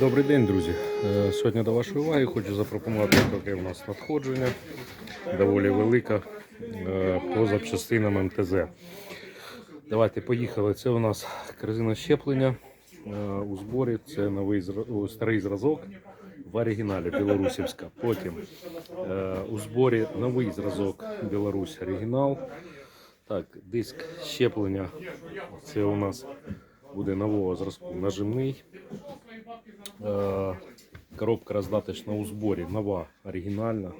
Добрий день, друзі. Е, Сьогодні до вашої уваги хочу запропонувати таке у нас надходження доволі велике е, по запчастинам МТЗ. Давайте поїхали. Це у нас корзина щеплення е, у зборі. Це новий старий зразок в оригіналі білорусівська. Потім у зборі новий зразок Білорусь оригінал. Так, диск щеплення. Це у нас буде нового зразку нажимний. Е, Коробка роздаточна у зборі нова, оригінальна.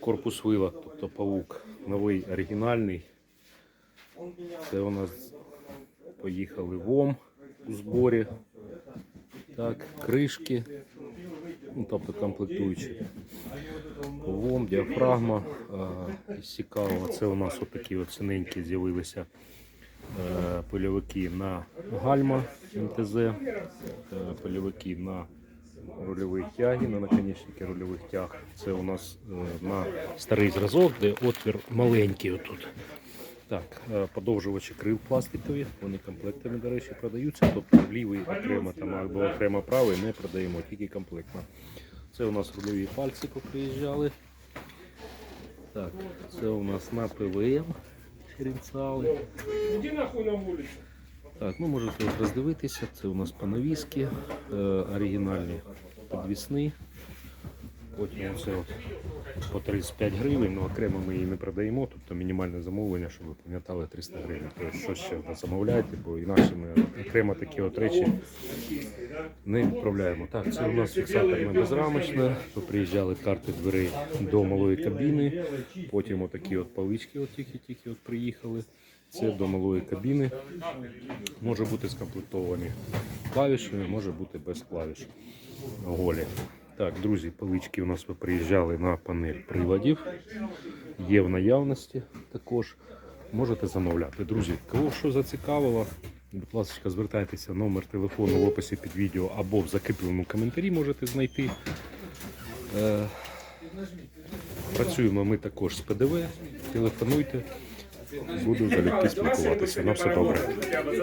Корпус вила, тобто павук, новий оригінальний. Це у нас поїхали ВОМ у зборі. Так, кришки, ну, тобто комплектуючі. ВОМ, діафрагма. Е, із це у нас отакі от синенькі з'явилися е, пильовики на гальма МТЗ, е, пильовики на рульові тяги, на наконечники рульових тяг. Це у нас е, на старий зразок, де отвір маленький отут. Так, е, подовжувачі крил пластикові, вони комплектами, до речі, продаються. Тобто лівий окремо там або окремо правий не продаємо, тільки комплектно. Це у нас рульові пальці приїжджали. Так, це у нас на ПВМ диференціали. Иди нахуй на улицу. Так, ну можете от роздивитися. Це у нас пановіски, е, оригінальні підвісні. Потім от по 35 гривень, ну окремо ми її не продаємо, тобто мінімальне замовлення, щоб ви пам'ятали 300 гривень. Тобто що ще замовляйте, бо інакше ми окремо такі от речі не відправляємо. Так, це у нас фіксаторне безрамочне. Тут приїжджали карти дверей до малої кабіни. Потім отакі от палички от тільки-тільки от приїхали. Це до малої кабіни. Може бути скомплектовані клавішами, може бути без клавіш. Голі. Так, друзі, палички у нас ви приїжджали на панель приладів. Є в наявності також. Можете замовляти. Друзі, кого що зацікавило, будь ласка, звертайтеся, номер телефону в описі під відео або в закріпленому коментарі можете знайти. Е, Працюємо ми також з ПДВ. Телефонуйте. Буду залюбки спілкуватися. На все добре.